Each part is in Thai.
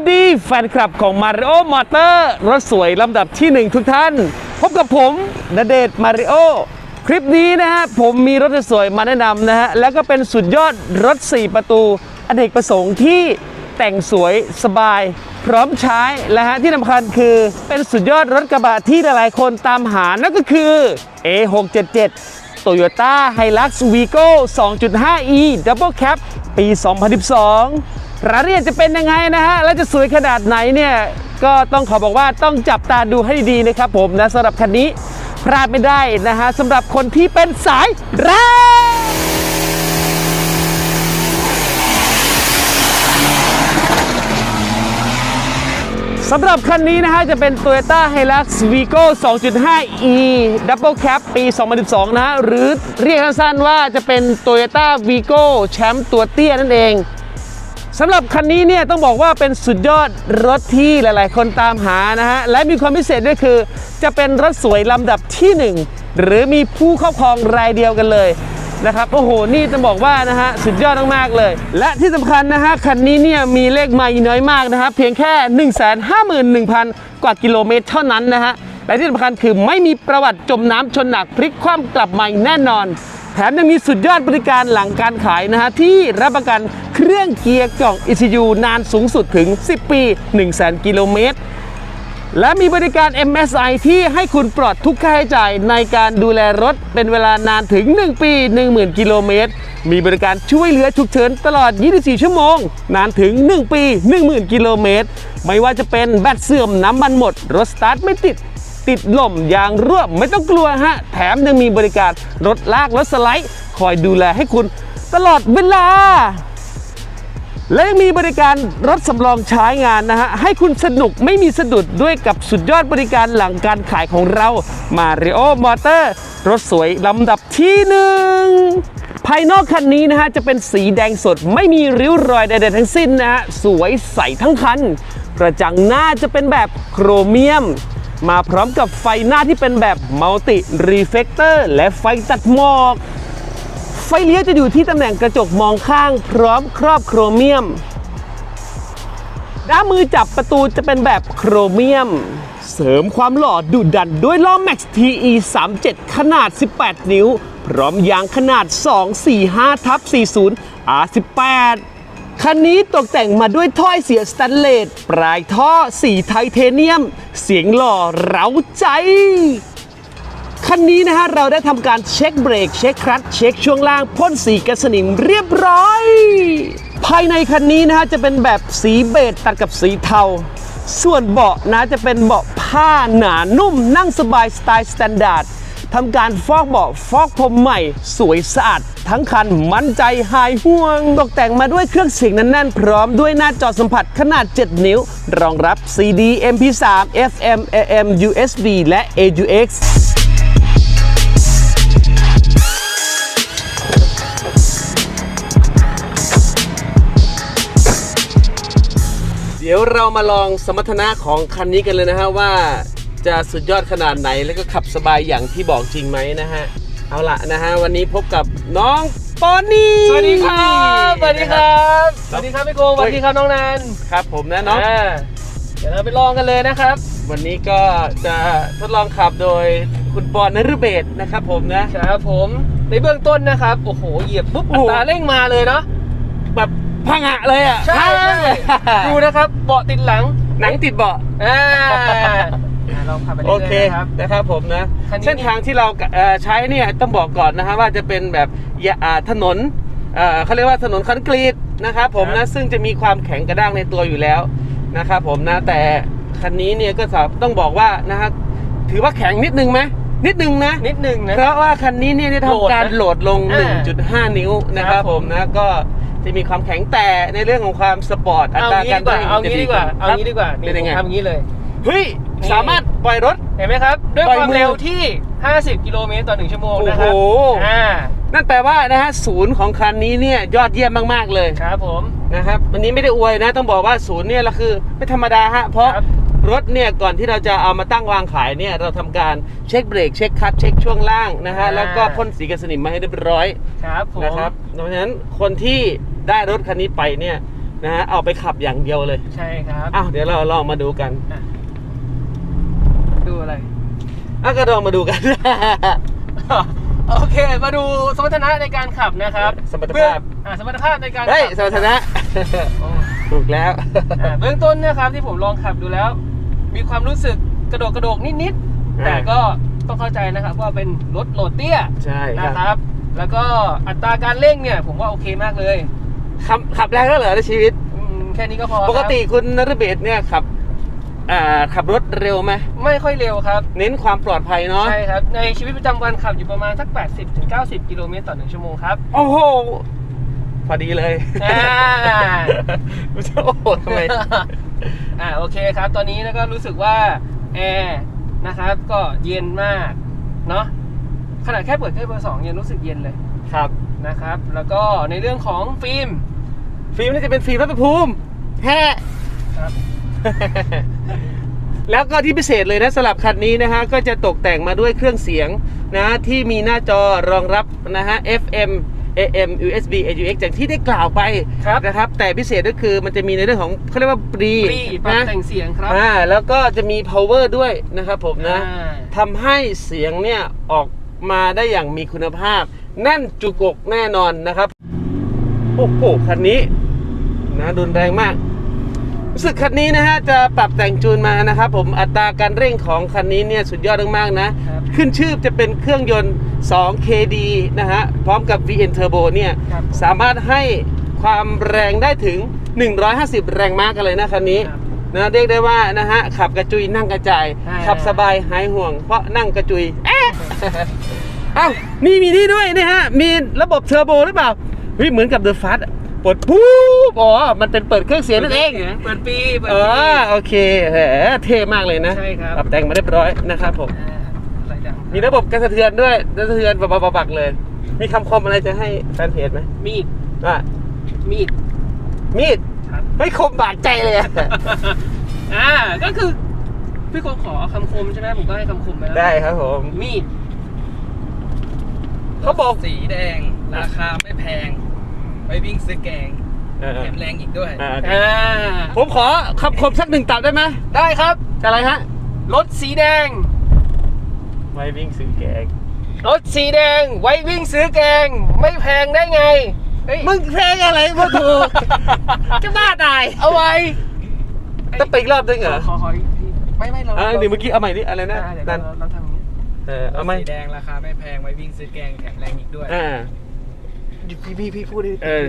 สวัสดีแฟนคลับของ Mario Motor รถสวยลำดับที่ 1 ทุกท่าน พบกับผมณเดชมาริโอคลิปนี้นะฮะผมมีรถสวยมาแนะนำนะฮะ แล้วก็เป็นสุดยอดรถ 4 ประตูอเนกประสงค์ที่แต่งสวยสบาย พร้อมใช้และฮะที่สำคัญคือเป็นสุดยอดรถกระบะที่หลายๆคนตามหานั่นก็คือ A677 Toyota Hilux Vigo 2.5e Double Cab ปี 2012 รายละเอียดจะเป็นยังไงนะฮะ และจะสวยขนาดไหนเนี่ยก็ต้องขอบอกว่าต้องจับตาดูให้ดีนะครับผมนะสำหรับคันนี้พลาดไม่ได้นะฮะสำหรับคนที่เป็นสายแรงสำหรับคันนี้นะฮะจะเป็น Toyota Hilux Vigo 2.5e Double Cab ปี 2012 นะฮะหรือเรียกสั้นๆว่าจะเป็น Toyota Vigo แชมป์ตัวเตี้ยนั่นเอง สำหรับคันนี้เนี่ยต้องบอกว่าเป็นสุดยอดรถที่หลาย ๆ คนตามหานะฮะ และมีความพิเศษด้วยคือ จะเป็นรถสวยลำดับที่ 1 หรือมีผู้ครอบครองรายเดียวกันเลยนะครับโอ้โห นี่จะบอกว่านะฮะสุดยอดมากๆเลย และที่สำคัญนะฮะคันนี้เนี่ยมีเลขไมล์น้อยมากนะครับเพียงแค่ 151,000 กว่ากิโลเมตรเท่านั้นนะฮะและที่สำคัญคือไม่มีประวัติจมน้ำชนหนักพลิกคว่ำกลับมาอีกแน่นอน มยังมีสุดยอดบริการหลังการขายนะฮะที่รับประกันเครื่องเกียร์กล่อง ECU นานสูงสุดถึง 10 ปี 100,000 กิโลเมตร และมีบริการ MSI ที่ให้คุณปลอดทุกค่าใช้จ่ายในการดูแลรถเป็นเวลานานถึง 1 ปี 10,000 กิโลเมตร มีบริการช่วยเหลือฉุกเฉินตลอด 24 ชั่วโมง นานถึง 1 ปี 10,000 กิโลเมตร ไม่ว่าจะเป็นแบตเสื่อมน้ำมันหมด รถสตาร์ทไม่ติด ติดลมยางรั่วไม่ต้องกลัวฮะ แถมยังมีบริการรถลากรถสไลด์ คอยดูแลให้คุณตลอดเวลา และยังมีบริการรถสำรองใช้งานนะฮะ ให้คุณสนุกไม่มีสะดุดด้วยกับสุดยอดบริการหลังการขายของเรา Mario Motor รถสวยลำดับที่หนึ่งภายนอกคันนี้นะฮะ จะเป็นสีแดงสดไม่มีริ้วรอยใดๆทั้งสิ้นนะฮะ สวยใสทั้งคัน กระจังหน้าจะเป็นแบบโครเมียม มาพร้อมกับไฟหน้าที่เป็นแบบมัลติรีเฟกเตอร์และไฟตัดหมอก ไฟเลี้ยวจะอยู่ที่ตำแหน่งกระจกมองข้างพร้อมครอบโครเมียม ด้ามมือจับประตูจะเป็นแบบโครเมียม เสริมความหล่อดุดันด้วยล้อ Max TE 37 ขนาด 18 นิ้ว พร้อมยางขนาด 245ทับ40 R18 คันนี้ตกแต่งมาด้วยถ้อยเสียสแตนเลสปลายท่อสีไทเทเนียม เสียงหล่อเร้าใจ คันนี้นะฮะ เราได้ทำการเช็คเบรก เช็คคลัตช์เช็คช่วงล่างพ่นสีกันสนิมเรียบร้อย ภายในคันนี้นะฮะ จะเป็นแบบสีเบจตัดกับสีเทา ส่วนเบาะนะจะเป็นเบาะผ้าหนานุ่มนั่งสบายสไตล์สแตนดาร์ด ทำการฟอกเบาะฟอกพรมใหม่ สวยสะอาด ทั้งคันมั่นใจหายห่วง ตกแต่งมาด้วยเครื่องเสียงแน่นๆ พร้อมด้วยหน้าจอสัมผัสขนาด 7 นิ้ว รองรับ CD MP3 FM AM USB และ AUX เดี๋ยวเรามาลองสมรรถนะของคันนี้กันเลยนะฮะว่า จะสุดยอดขนาดไหนแล้วก็ขับสบายอย่างที่บอกจริงไหมนะฮะ เอาละนะฮะ วันนี้พบกับน้องปอนนี่สวัสดีครับ สวัสดีครับ สวัสดีครับพี่โกสวัสดีครับน้องนันครับ ผมนะน้องาเดี๋ยวเราไปลองกันเลยนะครับ วันนี้ก็จะทดลองขับโดยคุณปอนนฤเบศนะครับผมนะครับผมในเบื้องต้นนะครับ โอ้โหเหยียบปุ๊บโอ้อัโหตราเร่งมาเลยเนาะแบบพังอะเลยอะใช่ใช่ดูนะครับเบาะติดหลังหนังติดเบาะอ่า ลองขับไปโอเรื่อยเคๆนะครับ นะครับผมนะคันนี้ เส้นทางที่เราเอ่อใช้เนี่ยต้องบอกก่อนนะฮะว่าจะเป็นแบบยาอ่าถนนเอ่อเขาเรียกว่าถนนคอนกรีตนะครับผมครันะบซึ่งจะมีความแข็งกระด้างในตัวอยู่แล้วนะครับผมนะแต่คันนี้เนี่ยก็ต้องบอกว่านะฮะถือว่าแข็งนิดนึงไหมนิดนึงนะ นิดนึงนะ เพราะว่าคันนี้เนี่ยได้โหลดทำการนะโหลดลง อ่า1.5 นิ้วนะครับครับผผมมนะก็จะมีความแข็งแต่ในเรื่องของความสปอร์ตอัเอาตรางี้การดีกว่า เอางี้ดีกว่า เอาครับงี้ดีกว่าเป็นยังไงผมทำงี้เลย เฮ้ย นี่ สามารถปล่อยรถ เห็นไหมครับ ด้วยปล่อยความมือเร็วที่ 50 กิโลเมตรต่อ 1 ชั่วโมงนะครัโอ้โห อ่านั่นแปลว่านะฮะศูนย์ของคันนี้เนี่ยยอดเยี่ยมมากๆเลยครับผม นะครับวันนี้ไม่ได้อวยนะ ต้องบอกว่าศูนย์เนี่ยเราคือไม่ธรรมดาฮะเพราะครับ รถเนี่ยก่อนที่เราจะเอามาตั้งวางขายเนี่ยเราทำการเช็คเบรกเช็คคลัตช์เช็คช่วงล่างนะฮะอ่าแล้วก็พ่นสีกันสนิมมาให้เรียบร้อย ครับผม นะครับเพราะฉะนั้นคนที่ได้รถคันนี้ไปเนี่ยนะฮะเอาไปขับอย่างเดียวเลยใช่ครับ อ้าวเดี๋ยวเราลองมาดูกัน ดูอะไรอะก็ลองมาดูกัน โอเค มาดูสมรรถนะในการขับนะครับสมรรถภาพ เบื้องอ่าสมรรถภาพในการเฮ้ยขับสมรรถนะโอ้ถูกแล้ว อ่าเบื้องต้นนะครับที่ผมลองขับดูแล้ว มีความรู้สึกกระโดกกระโดกนิดๆแต่ก็ต้องเข้าใจนะครับว่าเป็นรถโหลดเตี้ยใช่คนะรับครับ แล้วก็อัตราการเร่งเนี่ย ผมว่าโอเคมากเลยขับขับแรงแล้วเหรอในชีวิต อืมแค่นี้ก็พอครับปกติคุณนรเบศเนี่ยขับ อ่าขับรถเร็วไหมไม่ค่อยเร็วครับ เน้นความปลอดภัยเนาะใช่ครับ ในชีวิตประจำวันขับอยู่ประมาณสัก 80ถึง90 กิโลเมตรต่อหนึ่งชั่วโมงครับโอ้โหพอดีเลยอ่าไม่ใช่โอ้โหทำไม อ่าโอเคครับ ตอนนี้นะก็รู้สึกว่าแอร์นะครับก็เย็นมากเนาะขนาดแค่เปิดแค่เบอร์สองยังรู้สึกเย็นเลยครับนะครับ แล้วก็ในเรื่องของฟิล์มฟิล์มนี่จะเป็นฟิล์มรัฐภูมิแฮ่ครับ แล้วก็ที่พิเศษเลยนะสำหรับคันนี้นะฮะก็จะตกแต่งมาด้วยเครื่องเสียงนะที่มีหน้าจอรองรับนะฮะ FM AM USB AUX อย่างที่ได้กล่าวไปครับนะครับ แต่พิเศษก็คือมันจะมีในเรื่องของเขาเรียกว่าปรีฟรีปรับนะแต่งเสียงครับอ่าแล้วก็จะมี power ด้วยนะครับผมนะอ่าทำให้เสียงเนี่ยออกมาได้อย่างมีคุณภาพ แน่นจุกอกแน่นอนนะครับ โอ้โหคันนี้นะดุนแรงมาก รู้สึกคันนี้นะฮะจะปรับแต่งจูนมานะครับผมอัตราการเร่งของคันนี้เนี่ยสุดยอดมากๆนะ ครับขึ้นชื่อจะเป็นเครื่องยนต์ 2KD นะฮะพร้อมกับ VN Turbo เนี่ยครับสามารถให้ความแรงได้ถึง 150 แรงม้ากันเลยนะคันนี้ครับนะเรียกได้ว่านะฮะขับกระจุยนั่งกระจาย ใช่ ขับสบายหายห่วง เพราะนั่งกระจุยเอ๊ะ เอ้านี่มีนี่ด้วยนี่ฮะ มีระบบเทอร์โบหรือเปล่าเฮ้ยเหมือนกับเดอะฟัส ปลดปุ๊บอ๋อมันเป็นเปิดเครื่องเสียงนั่นเองเปิดปีเปิดเอปี อโอเคแหมเท่มากเลยนะใช่ครับ ปรับแต่งมาเรียบร้อยนะครับผม อ่าอะไรดังมีระบบการสะเทือนด้วยการสะเทือนบักๆๆเลย มีคำคมอะไรจะให้แฟนเพจไหมมีดว่ามีดมีดครับ ไม่คมบาดใจเลยอะ อ่า ก็คือ พี่คงขอคำคมใช่ไหมผมก็ให้คำคมไปแล้วได้ครับผม มีดเขาบอก สีแดง ราคาไม่แพง ไปวิ่งซื้อแกงเออแถมแรงอีกด้วยอ่าโอเคอ่าผมขอคำคมสักหนึ่งตับได้ไหมได้ครับจะอะไรฮะรถสีแดง ไว้วิ่งซื้อแกงรถสีแดงไว้วิ่งซื้อแกง ไม่แพงได้ไงเฮ้ยมึงเพลงอะไรมาถูกจะบ้าตายเอาไว้ต้องไปอีกรอบนึงเหรอขอขออีกทีไม่ไม่เราอ่าเดี๋ยวเมื่อกี้เอาใหม่ดิอะไรนะอ่าเดี๋ยวนั่เรานเราทำอย่างนี้ เออเอาใหม่สีแดงราคาไม่แพงไว้วิ่งซื้อแกงแถมแรงอีกด้วย อ่า พี่พี่พี่พูดดิเออ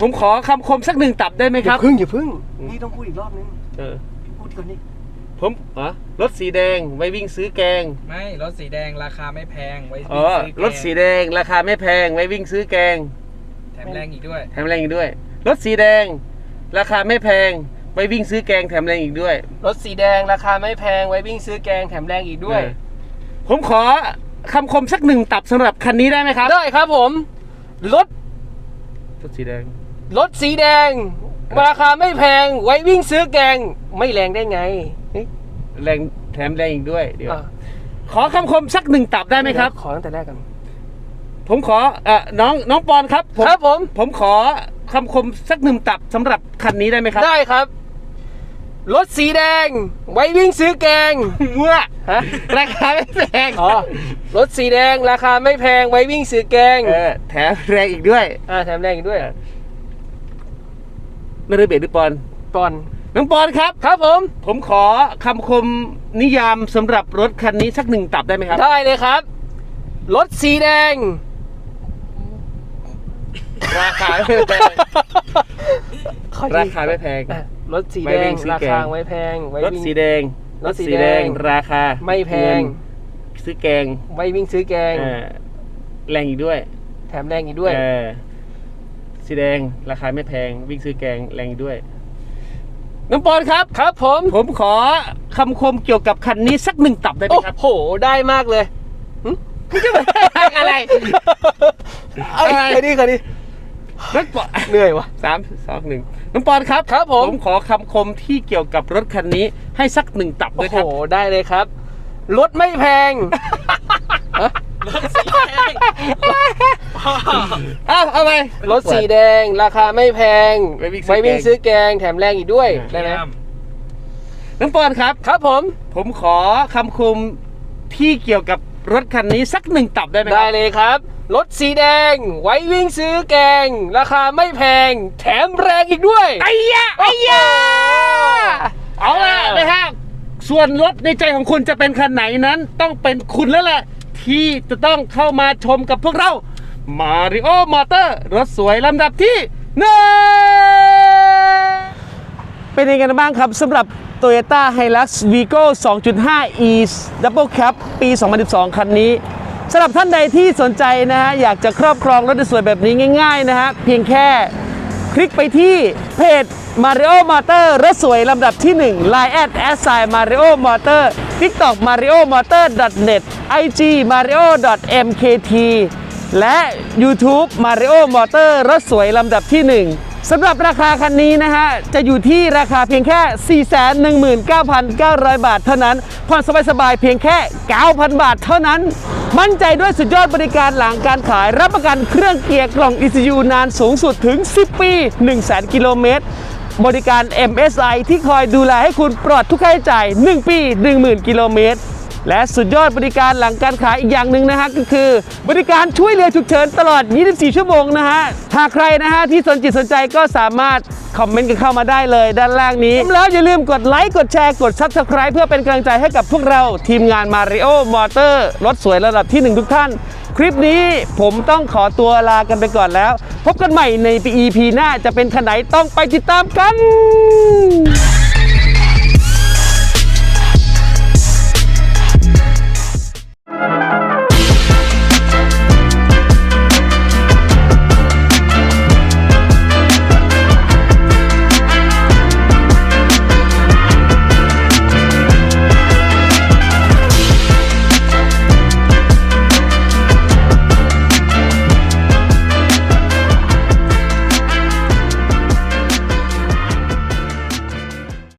ผมขอคำคมสักหนึ่งตับได้ไหมอครัย่าบพึ่งอย่าพึ่งนี่ต้องพูดอีกรอบนึงเออ พูดก่อนนี่ผมอ๋อรถสีแดงไว้วิ่งซื้อแกง ไม่รถสีแดงราคาไม่แพงไว้อ๋วิ่องซื้อแกงรถสีแดงราคาไม่แพงไว้วิ่งซื้อแกงแถมแรงอีกด้วย แถมแรงอีกด้วย รถสีแดง ราคาไม่แพงไว้วิ่งซื้อแกงแถมแรงอีกด้วยรถสีแดงราคาไม่แพงไว้วิ่งซื้อแกงแถมแรงอีกด้วย เออผมขอคำคมสักหนึ่งตับสำหรับคันนี้ได้ไหมครับ ได้ครับผม รถรถสีแดง รถสีแดง ราคาไม่แพง ไว้วิ่งซื้อแกง ไม่แรงได้ไงเฮ้ยแรงแถมแรงอีกด้วย เดี๋ยว อะ ขอคำคมสักหนึ่งตับได้ไหมครับ ขอตั้งแต่แรกกันผมขอเอ่อน้องน้องปอนครับผมครับผม ผมขอคำคมสักหนึ่งตับสำหรับคันนี้ได้ไหมครับ ได้ครับ รถสีแดง ไว้วิ่งซื้อแกงเมื่อฮะราคาไม่แพงอ๋อรถสีแดงราคาไม่แพงไว้วิ่งซื้อแกงเออแถมแรงอีกด้วยอ่าแถมแรงอีกด้วยไม่ได้เบียดหรือปอนก่อนน้องปอนครับ ครับผม ผมขอคำคมนิยามสำหรับรถคันนี้สักหนึ่งตับได้ไหมครับ ได้เลยครับ รถสีแดง ราคาไม่แพงราคาไม่แพงอะ รถสีไว้แดวิ่งงซื้อราแกงคาไว้แพงไว้รถวิ่ง สีแดงรถสีแดง ราคาไม่แพงเงินซื้อแกงไว้วิ่งซื้อแกง เออแรงอีกด้วยแถมแรงอีกด้วย เออสีแดงราคาไม่แพง วิ่งซื้อแกงแรงอีกด้วย น้องปอนครับ ครับผมผมขอคำคมเกี่ยวกับคันนี้สักหนึ่งตับได้ไหมโอ้ครับ โหได้มากเลย อะไรเอะไร เคยดีเคยดี น้องปอนเหนื่อยวะสามสองหนึ่งน้องปอนครับครับผมผมขอคำคมที่เกี่ยวกับรถคันนี้ให้สักหนึ่งตับโอ้ด้วยโหครับได้เลยครับ รถไม่แพงฮะรถสีแดงเอาเอาไปรถสีแดง ราคาไม่แพงไว้วิ่งซื้อไว้วิ่งซื้อแกงแถมแรงอีกด้วยได้ไหมน้องปอนครับครับผม ผมขอคำคมที่เกี่ยวกับรถคันนี้สักหนึ่งตับได้ไหมคได้รับเลยครับ รถสีแดง ไว้วิ่งซื้อแกง ราคาไม่แพง แถมแรงอีกด้วย ไอ้ยะไอ้ยะเอาละนะฮะส่วนรถในใจของคุณจะเป็นคันไหนนั้น ต้องเป็นคุณแล้วแหละที่จะต้องเข้ามาชมกับพวกเรามาริโอมอเตอร์รถสวยลำดับที่หนึ่งเป็นยังไงกันบ้างครับสำหรับ Toyota Hilux Vigo 2.5 e Double Cab ปี 2012 คันนี้ สำหรับท่านใดที่สนใจนะฮะอยากจะครอบครองรถสวยแบบนี้ง่าย ๆ นะฮะเพียงแค่คลิกไปที่เพจ Mario Motor รถสวยลำดับที่ 1 Line at s i Mario Motor TikTok Mario Motor net IG Mario mkt และ YouTube Mario Motor รถสวยลำดับที่ 1สำหรับราคาคันนี้นะฮะ จะอยู่ที่ราคาเพียงแค่ 419,900 บาทเท่านั้นผ่อนสบายๆเพียงแค่ 9,000 บาทเท่านั้น มั่นใจด้วยสุดยอดบริการหลังการขาย รับประกันเครื่องเกียร์กล่อง ECU นานสูงสุดถึง 10 ปี 100,000 กิโลเมตร บริการ MSI ที่คอยดูแลให้คุณปลอดทุกค่าใช้จ่าย 1 ปี 10,000 กิโลเมตร และสุดยอดบริการหลังการขายอีกอย่างหนึ่งนะฮะก็คือ บริการช่วยเหลือฉุกเฉินตลอด 24 ชั่วโมงนะฮะหากใครนะฮะที่สนจิตสนใจก็สามารถคอมเมนต์กันเข้ามาได้เลยด้านล่างนี้แล้วอย่าลืมกดไลค์กดแชร์กด Subscribe เพื่อเป็นกำลังใจให้กับพวกเราทีมงาน Mario Motor รถสวยระดับที่ 1 ทุกท่าน คลิปนี้ผมต้องขอตัวลากันไปก่อนแล้ว พบกันใหม่ใน EP หน้าจะเป็นคันไหนต้องไปติดตามกัน